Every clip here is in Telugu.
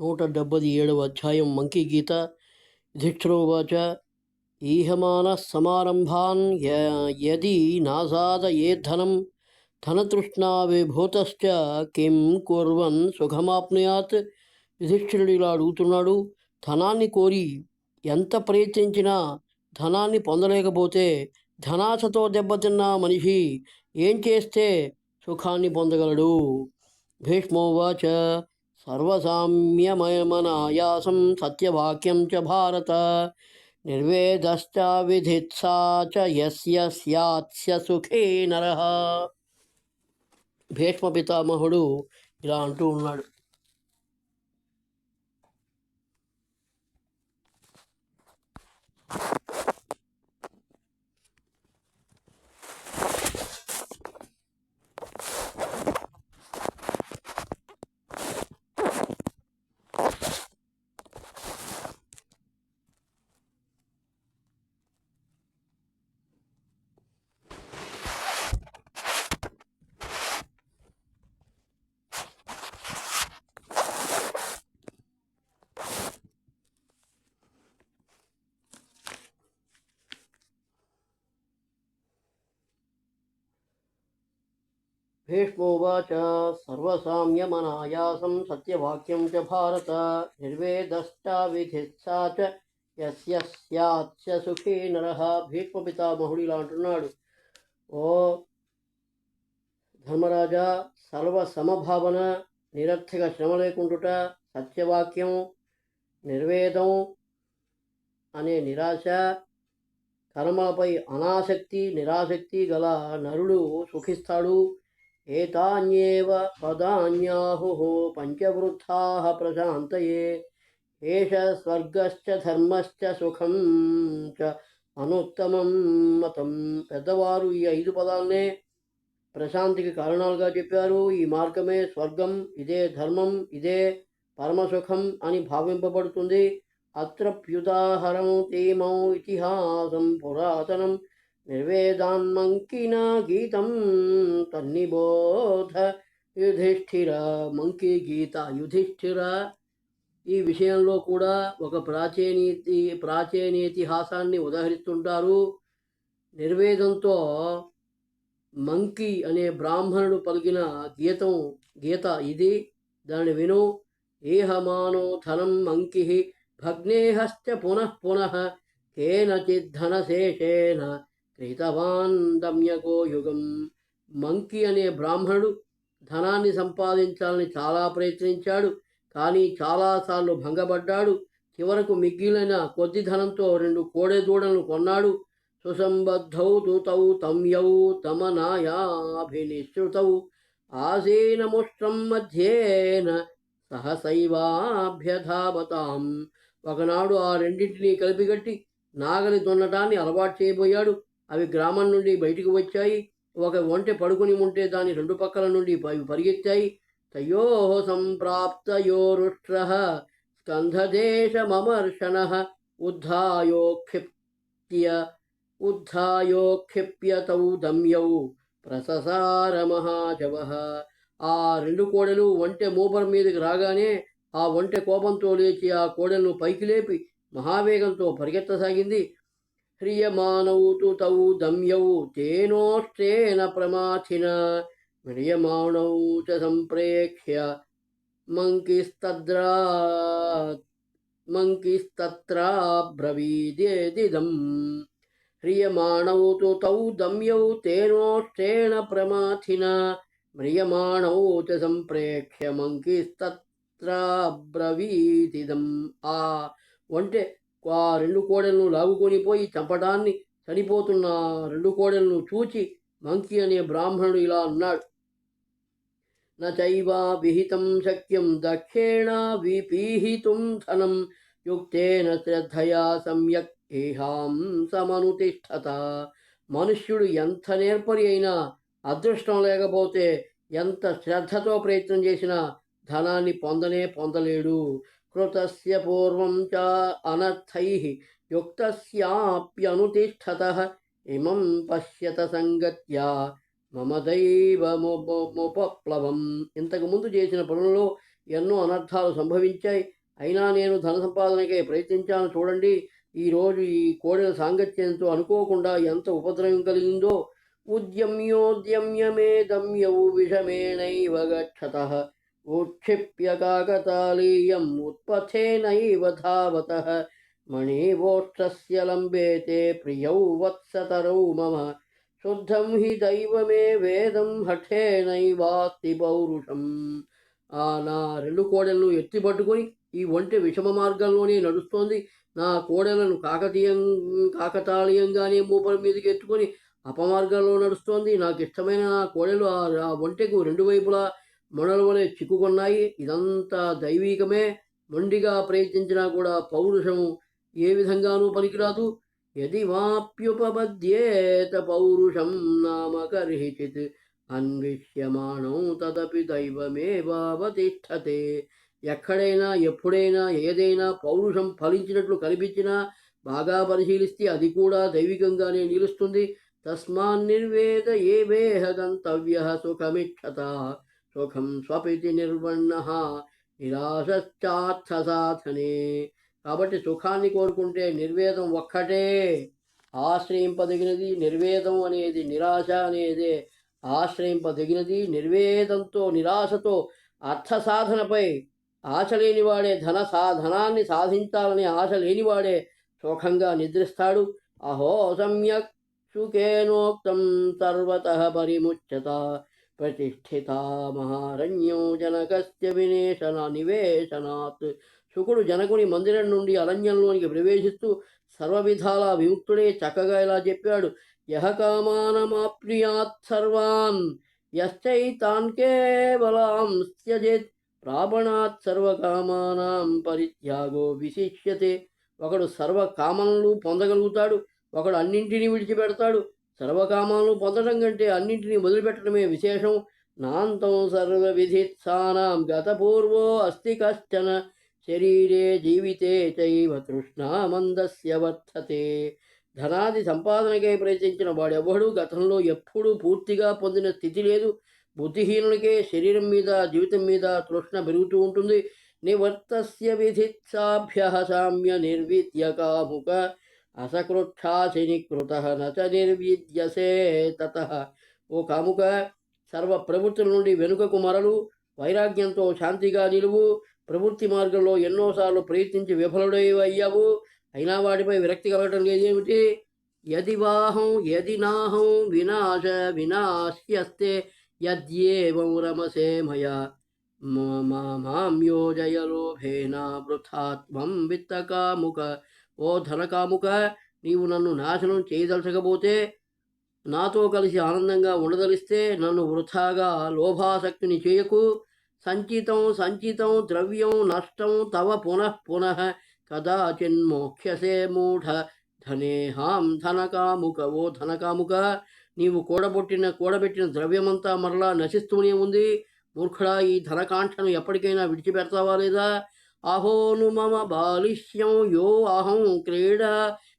నూట డెబ్బది ఏడవ అధ్యాయం మంకీ గీత యుధిష్ఠిరోవాచ ఈహమాన సమారంభాన్ య- ఏ ధనం ధనతృష్ణా విభూతశ్చ కిం కుర్వన్ సుఖమాప్నుయాత్ యుధిష్ఠిరుడు ఇలా అడుగుతున్నాడు ధనాన్ని కోరి ఎంత ప్రయత్నించినా ధనాన్ని పొందలేకపోతే ధనాశతో దెబ్బతిన్న మనిషి ఏం చేస్తే సుఖాన్ని పొందగలడు? భీష్మోవాచ సర్వసామ్యమయమనాయాసం సత్యవాక్యం చ భారత నిర్వేదశ్చ విధిత్సా చ యస్య స్యాత్స్య సుఖే నరః భీష్మ పితామహుడు ఇలా అంటూ ఉన్నాడు. భీష్మోవాచ సర్వసామ్యమనాయాసం సత్యవాక్యం చ భారత. నిర్వేదశ్చ విధిత్సా చ యస్య స్యాత్స్య సుఖే భీష్మ ఇలా అంటున్నాడు. ఓ ధర్మరాజా సర్వ సమభావన నిరర్థక శ్రమ లేకుండుట సత్యవాక్యం నిర్వేదం అనే నిరాశ కర్మలపై అనాసక్తి నిరాసక్తి గల నరుడు సుఖిస్తాడు. ఏతాన్యేవ పదాన్యాహుః పంచవృద్ధాః ప్రశాంతయే ఏష స్వర్గశ్చ ధర్మశ్చ సుఖం చ అనుత్తమం మతం పెద్దవారు ఈ ఐదు పదాలనే ప్రశాంతికి కారణాలుగా చెప్పారు. ఈ మార్గమే స్వర్గం ఇదే ధర్మం ఇదే పరమసుఖం అని భావింపబడుతుంది. అత్ర ప్యుదాహరం తీమౌ ఇతిహాసం పురాతనం నిర్వేదాన్మంకినా గీతం తన్నిబోధ యుధిష్ఠిర మంకీ గీత యుధిష్ఠిర ఈ విషయంలో కూడా ఒక ప్రాచీనీతి ప్రాచీనేతిహాసాన్ని ఉదహరిస్తుంటారు. నిర్వేదంతో మంకీ అనే బ్రాహ్మణుడు పలికిన గీతం గీత ఇది. దాని విను. ఏహమానో ధనం మంకి భగ్నేహశ్చ పునః పునః కేనచిద్ధనశేషేన క్రీతవాన్ దమ్యకో యుగం మంకి అనే బ్రాహ్మణుడు ధనాన్ని సంపాదించాలని చాలా ప్రయత్నించాడు కానీ చాలాసార్లు భంగపడ్డాడు. చివరకు మిగిలిన కొద్ది ధనంతో రెండు కోడె దూడలను కొన్నాడు. సుసంబద్ధౌ దూతౌ తమ్యౌ తమనాయాభినిశ్రుతౌ ఆసీనముష్ట్రం మధ్యేన సహసైవాభ్యధావతాం. ఒకనాడు ఆ రెండింటినీ కలిపిగట్టి నాగలి దున్నటాన్ని అలవాటు చేయబోయాడు. అవి గ్రామం నుండి బయటికి వచ్చాయి. ఒక ఒంటె పడుకుని ఉంటే దాని రెండు పక్కల నుండి అవి పరిగెత్తాయి. తయో సంప్రాప్తయోరుష్ట్ర స్కంధదేశమమర్షణ ఉద్ధాయోక్షిప్య ఉద్ధాయోక్షిప్య తౌ దమ్యౌ ప్రససార మహాజవ ఆ రెండు కోడెలు ఒంటె మూపర మీదకి రాగానే ఆ ఒంటె కోపంతో లేచి ఆ కోడలను పైకి లేపి మహావేగంతో పరిగెత్తసాగింది. హ్రియమానౌ తు తౌ దమ్యౌ తేనోష్ట్రేణ ప్రమాథిన మ్రియమాణౌ చ సంప్రేక్ష్య మంకిస్తద్రా మంకిస్తత్రాబ్రవీదేదిదం హ్రియమాణౌ తు తౌ దమ్యౌ తేనోష్ట్రేణ ప్రమాథిన మ్రియమాణౌ చ సంప్రేక్ష్య మంకిస్తత్రాబ్రవీదిదం ఆ ఒంటె ఆ రెండు కోడలను లాగుకొనిపోయి చంపడాన్ని చనిపోతున్న రెండు కోడలను చూచి మంకి అనే బ్రాహ్మణుడు ఇలా అన్నాడు. నైవా విహితం శక్యం దక్షేణ విపీహితుం ధనం యుక్తేన శ్రద్ధయా సమ్యక్ ఏహాం సమనుతిష్టత. మనుష్యుడు ఎంత నేర్పరి అయినా అదృష్టం లేకపోతే ఎంత శ్రద్ధతో ప్రయత్నం చేసినా ధనాన్ని పొందనే పొందలేడు. కృతస్య పూర్వం చ అనర్థై యుక్తస్యాప్యనుతిష్ఠతः ఇమం పశ్యత సంగత్యా మమ దైవముపప్లవం ఇంతకుముందు చేసిన పనుల్లో ఎన్నో అనర్థాలు సంభవించాయి. అయినా నేను ధన సంపాదనకై ప్రయత్నించాను. చూడండి ఈరోజు ఈ కోడెల సాంగత్యంతో అనుకోకుండా ఎంత ఉపద్రవం కలిగిందో. ఉద్యమ్యోద్యమ్యమే దమ్యవు విషమేణైవ గచ్చత. ఉక్షిప్య కాకతాళీయం ఉత్పథేనైవ ధావత మణివోక్షస్య లంబేతే ప్రియౌ వత్సతరౌ మమ శుద్ధం హి దైవమే వేదం హఠేనైవాస్తి పౌరుషం ఆ నా రెండు కోడలను ఎత్తి పట్టుకొని ఈ ఒంటె విషమ మార్గంలోనే నడుస్తోంది. నా కోడలను కాకతీయం కాకతాళీయంగానే మూపల మీదకి ఎత్తుకొని అపమార్గంలో నడుస్తోంది. నాకు ఇష్టమైన నా కోడలు ఆ ఆ ఒంటెకు రెండు వైపులా మొనల వలె చిక్కుకున్నాయి. ఇదంతా దైవీకమే. మొండిగా ప్రయత్నించినా కూడా పౌరుషము ఏ విధంగానూ పనికిరాదు. యది వాప్యుపపద్యేత పౌరుషం నామ కర్హిచిత్. అన్విష్యమాణం తదపి దైవమే దైవమేవావతిష్టతే ఎక్కడైనా ఎప్పుడైనా ఏదైనా పౌరుషం ఫలించినట్లు కనిపించినా బాగా పరిశీలిస్తే అది కూడా దైవికంగానే నిలుస్తుంది. తస్మాన్నిర్వేద ఏ వేహ గంతవ్య సుఖమిక్షత సుఖం స్వపితి నిర్వణ నిరాశార్థ సాధనే కాబట్టి సుఖాన్ని కోరుకుంటే నిర్వేదం ఒక్కటే. ఆశ్రయింపదగినది నిర్వేదం అనేది నిరాశ అనేది. ఆశ్రయింపదగినది నిర్వేదంతో నిరాశతో అర్థ సాధనపై ఆశ లేనివాడే ధన సాధనాన్ని సాధించాలని ఆశ లేనివాడే సుఖంగా నిద్రిస్తాడు. అహో సమ్యక్ సుఖేనోక్తం సర్వత పరిముచ్యత. ప్రతిష్ఠిత మహారణ్యం జనకస్య వినేశన నివేశనాత్. శుకుడు జనకుని మందిరం నుండి అరణ్యంలోనికి ప్రవేశిస్తూ సర్వవిధాల విముక్తుడే చక్కగా ఇలా చెప్పాడు. యహ కామానమాప్నుయాత్ సర్వాన్ యశ్చైతాన్ కేవలాం త్యజేత్. ప్రాపణాత్ సర్వకామానాం పరిత్యాగో విశిష్యతే. ఒకడు సర్వకామనలు పొందగలుగుతాడు ఒకడు అన్నింటినీ విడిచిపెడతాడు. సర్వకామాలను పొందడం కంటే అన్నింటినీ వదిలిపెట్టడమే విశేషం. నాంతం సర్వవిధిత్సానాం గతపూర్వో అస్తి కశ్చన శరీరే జీవితే చైవ కృష్ణామందస్య వర్ధతే. ధనాది సంపాదనకై ప్రయత్నించిన వాడెవడు గతంలో ఎప్పుడూ పూర్తిగా పొందిన స్థితి లేదు. బుద్ధిహీనులకే శరీరం మీద జీవితం మీద తృష్ణ పెరుగుతూ ఉంటుంది. నివర్తస్య విధిత్సాభ్య సామ్య నిర్విద్య కాముక అసకృక్షాసి కృత నచ నిర్విద్యసే తత ఓ కాముక సర్వ ప్రవృత్తుల నుండి వెనుకకు మరలు వైరాగ్యంతో శాంతిగా నిలువు ప్రవృత్తి మార్గంలో ఎన్నోసార్లు ప్రయత్నించి విఫలుడై అయ్యావు అయినా వాటిపై విరక్తి కలగటం లేదేమిటి? యది వాహం యది నాహం వినాశ వినాశ్యస్తే యద్యేవం రమసే మయా. మ- మా- మాం యోజయ లోభేన వృథాత్మం విత్తకాముక ఓ ధనకాముక నీవు నన్ను నాశనం చేయదలచకపోతే నాతో కలిసి ఆనందంగా ఉండదలిస్తే నన్ను వృథాగా లోభాసక్తిని చేయకు. సంచితం సంచితం ద్రవ్యం నష్టం తవ పునః పునః కదాచిన్మోక్ష్యసే మూఢ. ధనేహాం ధనకాముక ఓ ధనకాముక నీవు కూడబొట్టిన కూడబెట్టిన ద్రవ్యమంతా మరలా నశిస్తూనే ఉంది. మూర్ఖుడా ఈ ధనకాంక్షను ఎప్పటికైనా విడిచిపెడతావా లేదా? అహోను మమ బాలిష్యం యో అహం క్రీడ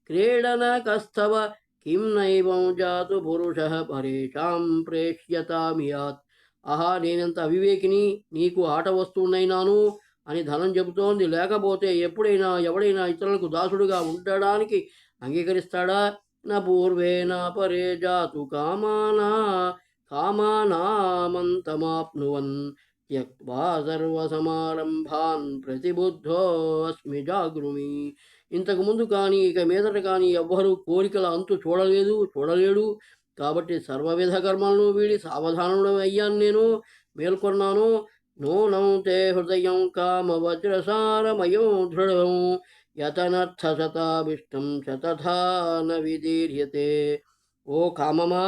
క్రీడన కస్తవ కిం నైవం జాతు పురుష పరేషాం ప్రేష్యతామియాత్ ఆహా నేనంత అవివేకిని నీకు ఆట వస్తువునైనాను అని ధనం చెబుతోంది. లేకపోతే ఎప్పుడైనా ఎవడైనా ఇతరులకు దాసుడుగా ఉండడానికి అంగీకరిస్తాడా? నా పూర్వే నా పరే జాతు కామానా కామానామంతమాప్నువన్. త్యక్వా సర్వసమారంభాన్ ప్రతిబుద్ధో అస్మి జాగృమి ఇంతకుముందు కానీ ఇక మీదట కానీ ఎవ్వరూ కోరికల అంతు చూడలేదు చూడలేడు. కాబట్టి సర్వవిధ కర్మలను వీడి సావధానుడు అయ్యాను నేను మేల్కొన్నాను. నూనం తే హృదయం కామ వజ్రసారమయం దృఢం యతనర్థ శతాభిష్టం శతథాన విదీర్యతే. ఓ కామమా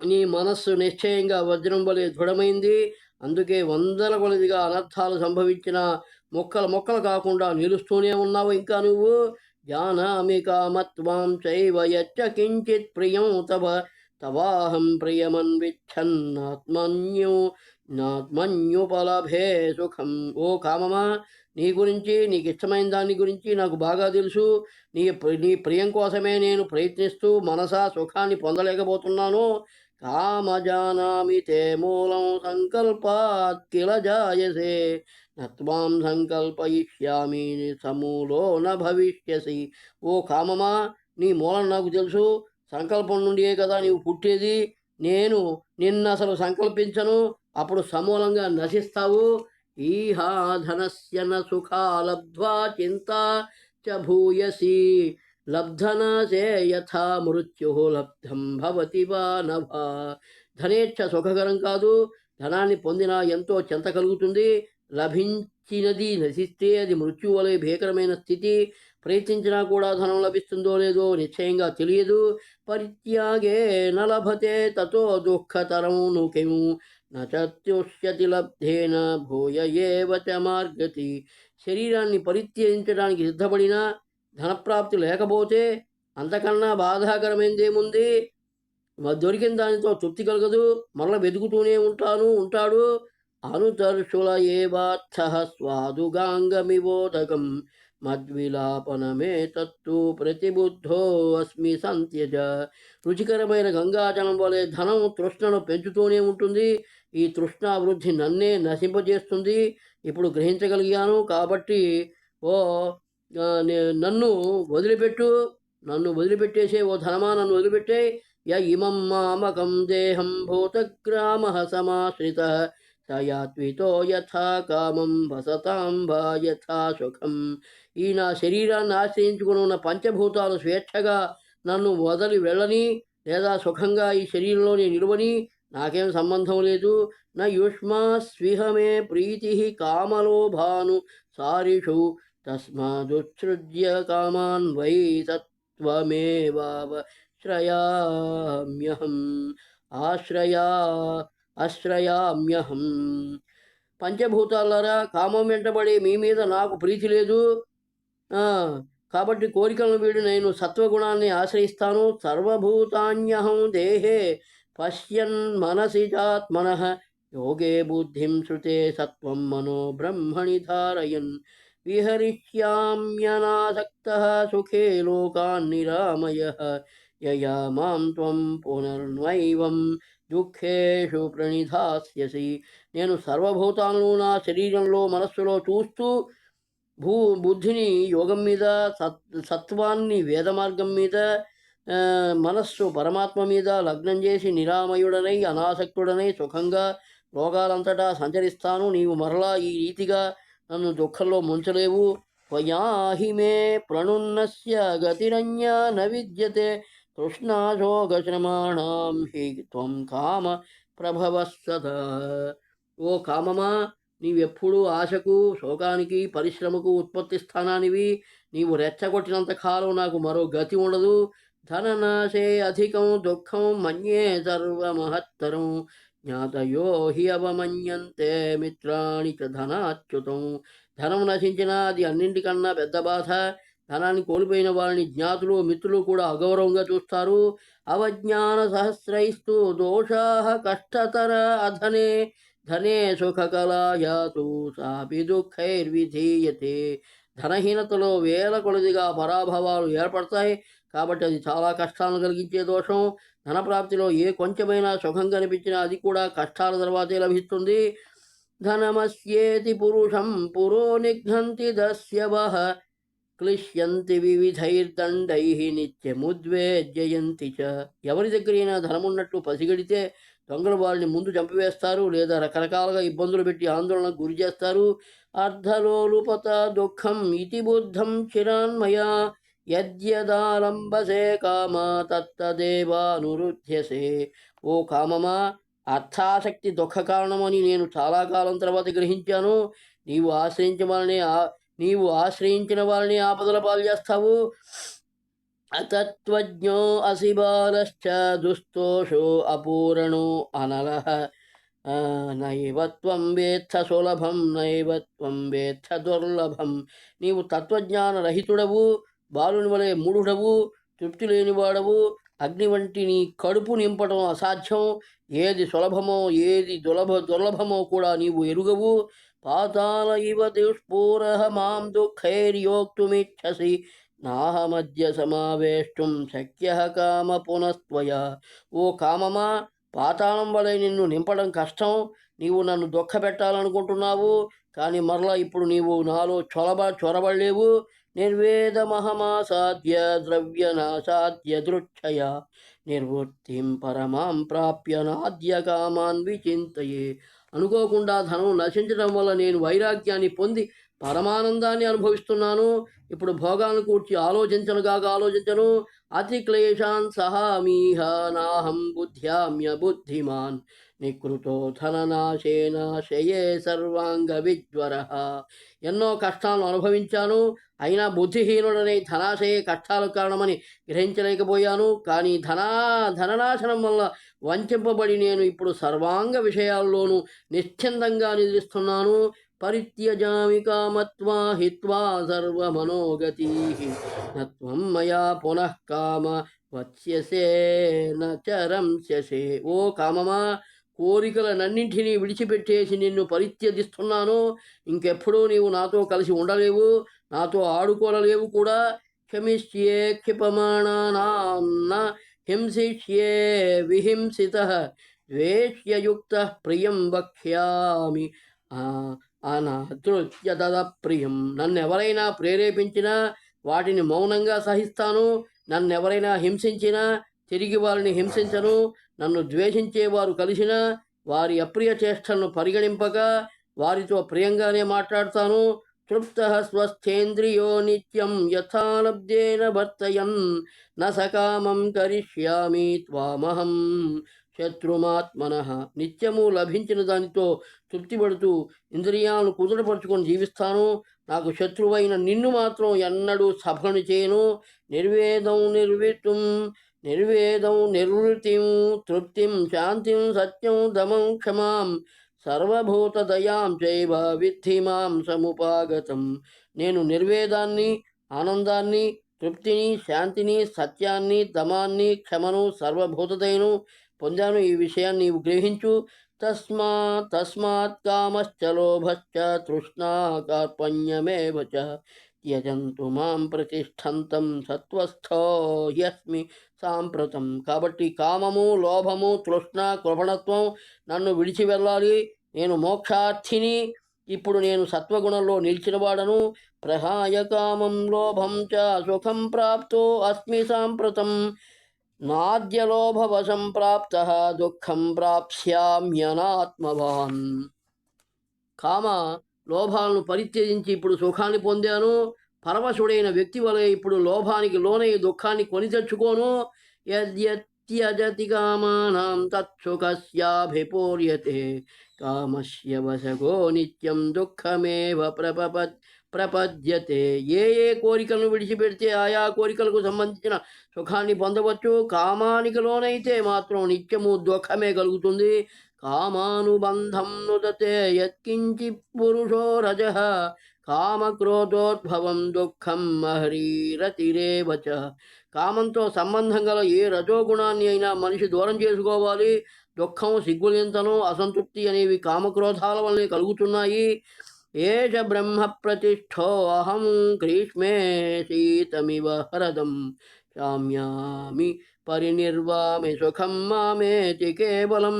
నీ మనస్సు నిశ్చయంగా వజ్రం వలె దృఢమైంది. అందుకే వందల కొలదిగా అనర్థాలు సంభవించిన మొక్కలు మొక్కలు కాకుండా నిలుస్తూనే ఉన్నావు ఇంకా నువ్వు. జానామి కామత్వాం చైవ యచ్చ కించిత్ ప్రియం తవ తవాహం ప్రియమన్విచ్ఛన్నాత్మన్యు నాత్మన్యుపలభే సుఖం. ఓ కామమా నీ గురించి నీకు ఇష్టమైన దాని గురించి నాకు బాగా తెలుసు. నీ నీ ప్రియం కోసమే నేను ప్రయత్నిస్తూ మనసా సుఖాన్ని పొందలేకపోతున్నాను. కామజానామి తే మూలం సంకల్పాత్ కిల జాయసే. నత్వాం సంకల్పయిష్యామి సమూలో న భవిష్యసి. ఓ కామమా నీ మూలం నాకు తెలుసు. సంకల్పం నుండియే కదా నీవు పుట్టేది. నేను నిన్ను అసలు సంకల్పించను. అప్పుడు సమూలంగా నశిస్తావు. ఈహా ధనస్య న సుఖా చింతా చ భూయసి. లబ్ధనాశే యథా మృత్యు లబ్ధం భవతి వా నభ ధనేచ్ఛ సుఖకరం కాదు ధనాన్ని పొందినా ఎంతో చెంత కలుగుతుంది లభించినది నశిస్తే అది మృత్యు వలె భీకరమైన స్థితి ప్రయత్నించినా కూడా ధనం లభిస్తుందో లేదో నిశ్చయంగా తెలియదు పరిత్యాగే న లభతే తతో దుఃఖతరం నుకిము నత్యుష్యతి లబ్ధేన భూయ ఏవచ మార్గతి। శరీరాన్ని పరిత్యజించడానికి సిద్ధపడినా ధనప్రాప్తి లేకపోతే అంతకన్నా బాధాకరమైందేముంది దొరికిన దానితో తృప్తి కలగదు. మరల వెతుకుతూనే ఉంటాను ఉంటాడు. అనుతర్షుల ఏవార్థ స్వాదుగాంగమివోదకం. మద్విలాపనమే తత్తు ప్రతిబుద్ధో అస్మి సంత్యజ. రుచికరమైన గంగాజలం వలె ధనం తృష్ణను పెంచుతూనే ఉంటుంది. ఈ తృష్ణాభివృద్ధి నన్నే నశింపజేస్తుంది. ఇప్పుడు గ్రహించగలిగాను కాబట్టి ఓ నన్ను వదిలిపెట్టు నన్ను వదిలిపెట్టేసే ఓ ధనమా నన్ను వదిలిపెట్టే య ఇమం మామకం దేహం భూతగ్రామ సమాశ్రిత సయాత్వితో యథా కామం వసతాంబా యథా సుఖం. ఈ నా శరీరాన్ని ఆశ్రయించుకుని ఉన్న పంచభూతాలు స్వేచ్ఛగా నన్ను వదలి వెళ్ళని లేదా సుఖంగా ఈ శరీరంలోనే నిలువని నాకేం సంబంధం లేదు. నా యుష్మా స్విహమే ప్రీతి కామలోభాను సారిషు. తస్మాదుత్సృజ్య కామాన్ వై తత్వమేవాశ్రయామ్యహం ఆశ్రయా ఆశ్రయామ్యహం పంచభూతాలరా కామం వెంటబడి మీ మీద నాకు ప్రీతి లేదు. కాబట్టి కోరికలను వీడి నేను సత్వగుణాన్ని ఆశ్రయిస్తాను. సర్వభూతాన్యహం దేహే పశ్యన్ మనసి చాత్మన. యోగే బుద్ధిం శృతే సత్వం మనో బ్రహ్మణి ధారయన్. విహరిష్యామ్యనాసక్త సుఖే లోకాన్నిరామయ యయా మాం త్వం పునర్నైవం దుఃఖేషు ప్రణిధాస్యసి. నేను సర్వభూతాలను నా శరీరంలో మనస్సులో చూస్తూ భూ బుద్ధిని యోగం మీద సత్ సత్వాన్ని వేద మార్గం మీద మనస్సు పరమాత్మ మీద లగ్నం చేసి నిరామయుడనై అనాసక్తుడనై సుఖంగా లోకాలంతటా సంచరిస్తాను. నీవు మరలా ఈ రీతిగా నన్ను దుఃఖంలో ముంచలేవు. త్వయాహిమే ప్రణున్నస్య గతిరన్యా న విద్యతే. తృష్ణాశోకశ్రమాణం హి త్వం కామ ప్రభవస్త ఓ కామమా నీవెప్పుడూ ఆశకు శోకానికి పరిశ్రమకు ఉత్పత్తి స్థానానివి. నీవు రెచ్చగొట్టినంత కాలం నాకు మరో గతి ఉండదు. ధననాశే అధికం దుఃఖం మన్యే సర్వమహత్తరం. జ్ఞాతయో హి అవమన్యంతే మిత్రాణి చ ధనాచ్యుతం ధనం నశించినా అది అన్నింటికన్నా పెద్ద బాధ। ధనాన్ని కోల్పోయిన వారిని జ్ఞాతులు మిత్రులు కూడా అగౌరవంగా చూస్తారు। అవజ్ఞాన సహస్రైస్తు దోషా కష్టతర అధనే। ధనే సుఖకలాయాతు సాపి దుఃఖైర్విధీయతే। ధనహీనతలో వేల కొలదిగా పరాభవాలు ఏర్పడతాయి। కాబట్టి అది చాలా కష్టాలను కలిగించే దోషం। ధనప్రాప్తిలో ఏ కొంచెమైనా సుఖం కనిపించినా అది కూడా కష్టాల తర్వాతే లభిస్తుంది. ధనమస్యేతి పురుషం పురో నిఘ్నంతి దస్యవ క్లిశ్యంతి వివిధైర్దండై నిత్యముద్వేజయంతి చ. ఎవరి దగ్గరైనా ధనమున్నట్టు పసిగడితే దొంగలు వాళ్ళని ముందు చంపివేస్తారు లేదా రకరకాలుగా ఇబ్బందులు పెట్టి ఆందోళనకు గురి చేస్తారు అర్ధలోలుపత దుఃఖం ఇతి బుద్ధం చిరాన్మయా యద్యదాలంబసే కామ తత్తదేవానురుధ్యసే. ఓ కామమా అర్థాసక్తి దుఃఖ కారణమని నేను చాలా కాలం తర్వాత గ్రహించాను. నీవు ఆశ్రయించమని నీవు ఆశ్రయించిన వాళ్ళని ఆపదల పాలు చేస్తావు అతత్వజ్ఞో అసిబాలశ్చ దుస్తోషో అపూరణో అనలః. నైవత్వం వేత్థ సులభం నైవత్వం వేత్థ దుర్లభం. నీవు తత్వజ్ఞాన రహితుడవు బాలుని వలె మూఢుడవు తృప్తి లేనివాడవు అగ్ని వంటి నీ కడుపు నింపడం అసాధ్యం. ఏది సులభమో ఏది దులభ దుర్లభమో కూడా నీవు ఎరుగవు. పాతాల ఇవ దుష్పూర మాం దుఃఖైర్యోక్తుమిచ్చసి నాహమద్య సమావేష్టం శక్య కామ పునస్త్వయ ఓ కామమా పాతాళం వలె నిన్ను నింపడం కష్టం. నీవు నన్ను దుఃఖపెట్టాలనుకుంటున్నావు. కానీ మరలా ఇప్పుడు నీవు నాలో చొరబ చొరబడలేవు. నిర్వేదమహమాసాద్య ద్రవ్యనాశాద్య దృక్షయ నిర్వృత్తిం పరమాం ప్రాప్య నాద్య కామాన్ విచింతయే అనుకోకుండా ధనం నశించడం వల్ల నేను వైరాగ్యాన్ని పొంది పరమానందాన్ని అనుభవిస్తున్నాను. ఇప్పుడు భోగాలను కూర్చి ఆలోచించనుగాక ఆలోచించను. అతి క్లేశాన్ సహామీహ నాహం బుద్ధ్యామ్య బుద్ధిమాన్ నికృతో ధననాశేన శయే సర్వాంగ విజ్వర. ఎన్నో కష్టాలను అనుభవించాను. అయినా బుద్ధిహీనుడనే ధనాశయ కష్టాలకు కారణమని గ్రహించలేకపోయాను. కానీ ధనా ధననాశనం వల్ల వంచింపబడి నేను ఇప్పుడు సర్వాంగ విషయాల్లోనూ నిశ్చిందంగా నిద్రిస్తున్నాను. పరిత్యజామి కామత్వా హిత్వా సర్వమనోగతి నత్వం మయా పునః కామ వత్స్యసే శసే ఓ కామమా కోరికలనన్నింటినీ విడిచిపెట్టేసి నిన్ను పరిత్యజిస్తున్నాను. ఇంకెప్పుడూ నీవు నాతో కలిసి ఉండలేవు. నాతో ఆడుకోలేవు కూడా. క్షమిష్యే క్షిపమాణానాం హింసిష్యే విహింసిత ద్వేష్యయుక్త ప్రియం వక్ష్యామి. ఆ, ప్రియం నన్ను ఎవరైనా ప్రేరేపించినా వాటిని మౌనంగా సహిస్తాను. నన్ను ఎవరైనా హింసించినా తిరిగి వారిని హింసించను. నన్ను ద్వేషించేవారు కలిసినా వారి అప్రియ చేష్టలను పరిగణింపక వారితో ప్రియంగానే మాట్లాడతాను. తృప్తః స్వస్థేంద్రియో నిత్యం యథాలబ్ధేన వర్తయన్ న సకామం కరిష్యామి త్వామహం శత్రుమాత్మన నిత్యము లభించిన దానితో తృప్తిపడుతూ ఇంద్రియాలను కుదుటపరుచుకొని జీవిస్తాను. నాకు శత్రువైన నిన్ను మాత్రం ఎన్నడూ సభను చేయను. నిర్వేదం నిర్వితుం నిర్వేదం నిర్వృతిం తృప్తిం శాంతిం సత్యం దమం క్షమాం సర్వభూతదయాం చైవ విద్ధి మాం సముపాగతం. నేను నిర్వేదాన్ని ఆనందాన్ని తృప్తిని శాంతిని సత్యాన్ని దమాన్ని క్షమను సర్వభూతదయను పొందాను. ఈ విషయాన్ని నీవు గ్రహించు. తస్మా తస్మాత్ కామశ్చ లోభశ్చ తృష్ణా కార్పణ్యమేవ చ త్యజంతు మాం ప్రతిష్టంతం సత్వస్థో యస్మి సాంప్రతం. కాబట్టి కామము లోభము తృష్ణ కృపణత్వం నన్ను విడిచి వెళ్ళాలి. నేను మోక్షార్థిని. ఇప్పుడు నేను సత్వగుణంలో నిలిచినవాడను. ప్రహాయ కామం లోభం చ సుఖం ప్రాప్తో అస్మి సాంప్రతం. నాద్యలోభవశం ప్రాప్త దుఃఖం ప్రాప్స్యామ్యనాత్మవాన్ కామ లోభాలను పరిత్యజించి ఇప్పుడు సుఖాన్ని పొందాను. పరవశుడైన వ్యక్తి వలె ఇప్పుడు లోభానికి లోనై దుఃఖాన్ని కొని తెచ్చుకోను. యద్యత్యజతి కామానాం తత్సుఖస్యాభిపూర్యతే కామస్య వశగో నిత్యం దుఃఖమేవ ప్రపప ప్రపద్యతే ఏ ఏ కోరికలను విడిచిపెడితే ఆయా కోరికలకు సంబంధించిన సుఖాన్ని పొందవచ్చు కామానికి లోనైతే మాత్రం నిత్యము దుఃఖమే కలుగుతుంది. కామానుబంధం నుదతే యత్కించి పురుషో రజ। కామక్రోధోద్భవం దుఃఖం మహరీరతిరేవ కామంతో సంబంధం గల ఏ రజోగుణాన్ని అయినా మనిషి దూరం చేసుకోవాలి. దుఃఖం సిగ్గులింతనం అసంతృప్తి అనేవి కామక్రోధాల వల్లనే కలుగుతున్నాయి. ఏష బ్రహ్మ ప్రతిష్టో అహం గ్రీష్మే శీతమివ హరదం శామ్యామి పరినిర్వామి సుఖం మామేతి కేవలం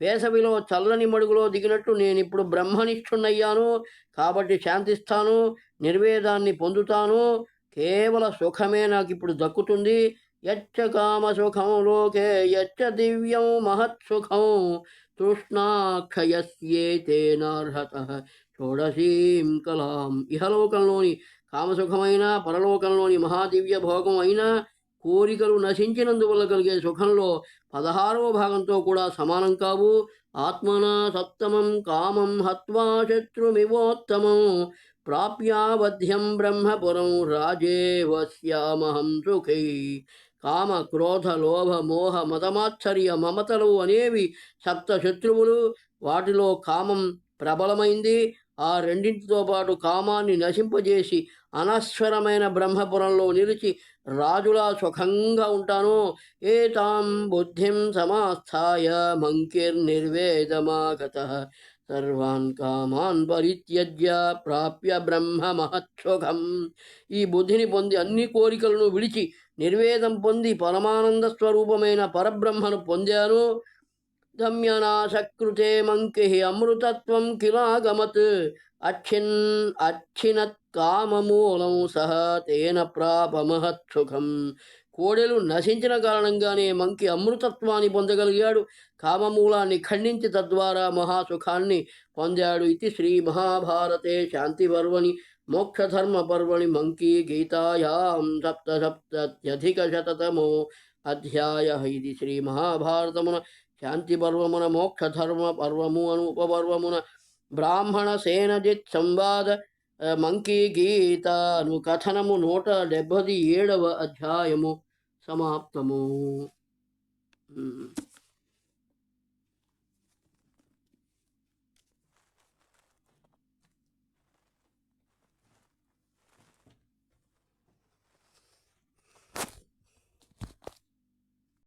వేసవిలో చల్లని మడుగులో దిగినట్టు నేను ఇప్పుడు బ్రహ్మనిష్ఠున్నయ్యాను కాబట్టి శాంతిస్తాను నిర్వేదాన్ని పొందుతాను. కేవల సుఖమే నాకు ఇప్పుడు దక్కుతుంది. యచ్చ కామ సుఖం లోకే యచ్చ దివ్యం మహత్ సుఖం తృష్ణాక్షయస్యేతేనార్హత షోడశీం కలాం. ఇహలోకంలోని కామసుఖమైన పరలోకంలోని మహాదివ్య భోగం అయినా కోరికలు నశించినందువల్ల కలిగే సుఖంలో పదహారవ భాగంతో కూడా సమానం కావు. ఆత్మనా సప్తమం కామం హత్వా శత్రుమివోత్తమం ప్రాప్యావధ్యం బ్రహ్మపురం రాజేవశ్యామహం సుఖై. కామ క్రోధ లోభ మోహ మతమాశ్చర్య మమతలు అనేవి సప్త శత్రువులు. వాటిలో కామం ప్రబలమైంది. ఆ రెండింటితో పాటు కామాన్ని నశింపజేసి అనశ్వరమైన బ్రహ్మపురంలో నిలిచి రాజులా సుఖంగా ఉంటాను. ఏతాం బుద్ధిం సమాస్థాయ మంకిర్నిర్వేదమాగత. సర్వాన్ కామాన్ పరిత్యజ్య ప్రాప్య బ్రహ్మ మహత్సుఖం. ఈ బుద్ధిని పొంది అన్ని కోరికలను విడిచి నిర్వేదం పొంది పరమానంద స్వరూపమైన పరబ్రహ్మను పొందాను. గమ్యనాశకృతే మంకి అమృతత్వం కిలాగమత్ అచ్చిన్ అచ్చినత్ కామమూలం సహ తేన ప్రాపమహత్సుఖం కోడెలు నశించిన కారణంగానే మంకి అమృతత్వాన్ని పొందగలిగాడు. కామమూలాన్ని ఖండించి తద్వారా మహాసుఖాన్ని పొందాడు ఇది శ్రీ మహాభారతే శాంతి పర్వని మోక్షధర్మ పర్వణి మంకీ గీతాయాం సప్త సప్తత్యధిక అధ్యాయ. ఇది శ్రీ మహాభారతమున శాంతి పర్వమున మోక్షధర్మ పర్వము అను ఉపపర్వమున బ్రాహ్మణ సేనజిత్ సంవాద ఆ, మంకీ గీత అను కథనము నూట డెబ్బది ఏడవ అధ్యాయము సమాప్తము ఉమ్.